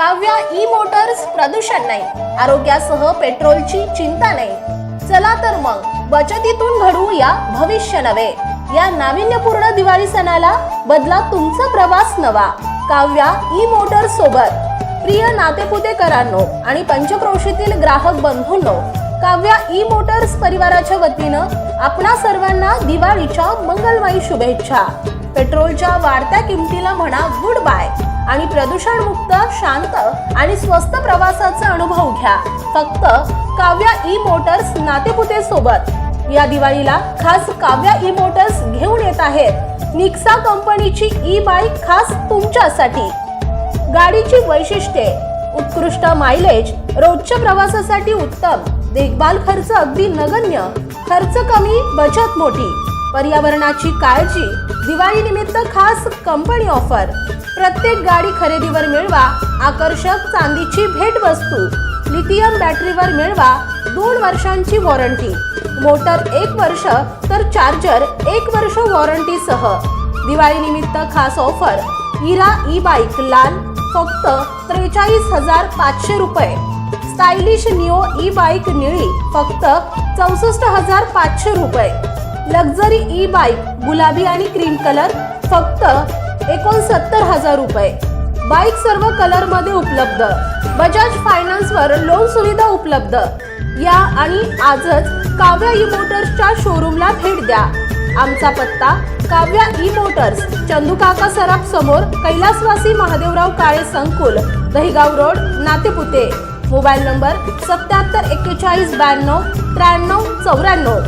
Kavya E Motors प्रदूषण नाही आरोग्यासह पेट्रोलची चिंता नाही. चला तर मग बचतीतून घडवू या भविष्य नवे या नाविन्यपूर्ण दिवाळी सणाला बदला तुमचा प्रवास नवा. काव्या ई मोटर्स सोबत. प्रिय नातेपुतेकरांनो आणि पंचक्रोशीतील ग्राहक बंधूंनो काव्या ई मोटर्स परिवाराच्या वतीनं आपणा सर्वांना दिवाळीच्या मंगलमयी शुभेच्छा. पेट्रोलच्या वाढत्या किमतीला म्हणा गुड बाय. आणि प्रदूषणमुक्त शांत आणि स्वस्त प्रवासाचा अनुभव घ्या. फक्त काव्या ई मोटर्स नातेपुते सोबत या दिवाळीला खास काव्या ई मोटर्स घेऊन येत आहेत. निक्सा कंपनीची ई बाईक खास तुमच्यासाठी. गाडीची वैशिष्ट्ये उत्कृष्ट मायलेज रोजच्या प्रवासासाठी उत्तम देखभाल खर्च अगदी नगण्य खर्च कमी बचत मोठी. पर्यावरणाची काळजी दिवाळी निमित्त खास कंपनी ऑफर प्रत्येक गाडी खरेदीवर मिळवा आकर्षक चांदीची भेटवस्तू लिथियम बॅटरीवर मिळवा दोन वर्षांची वॉरंटी मोटर एक वर्ष तर चार्जर एक वर्ष वॉरंटीसह दिवाळी निमित्त खास ऑफर इरा ई बाईक लाल फक्त त्रेचाळीस हजार पाचशे रुपये. स्टायलिश निओ ई बाईक निळी फक्त चौसष्ट हजार पाचशे रुपये. लक्झरी ई बाईक गुलाबी आणि क्रीम कलर फक्त एकोणसत्तर हजार रुपये. बाईक सर्व कलरमध्ये उपलब्ध. बजाज फायनान्स वर लोन सुविधा उपलब्ध. या आणि आजच काव्या ई मोटर्सच्या शोरूमला भेट द्या. आमचा पत्ता काव्या ई मोटर्स चंदुकाका सराफ समोर कैलासवासी महादेवराव काळे संकुल Dahigaon road Natepute. Mobile number सत्याहत्तर एक्केचाळीस ब्याण्णव त्र्याण्णव चौऱ्याण्णव.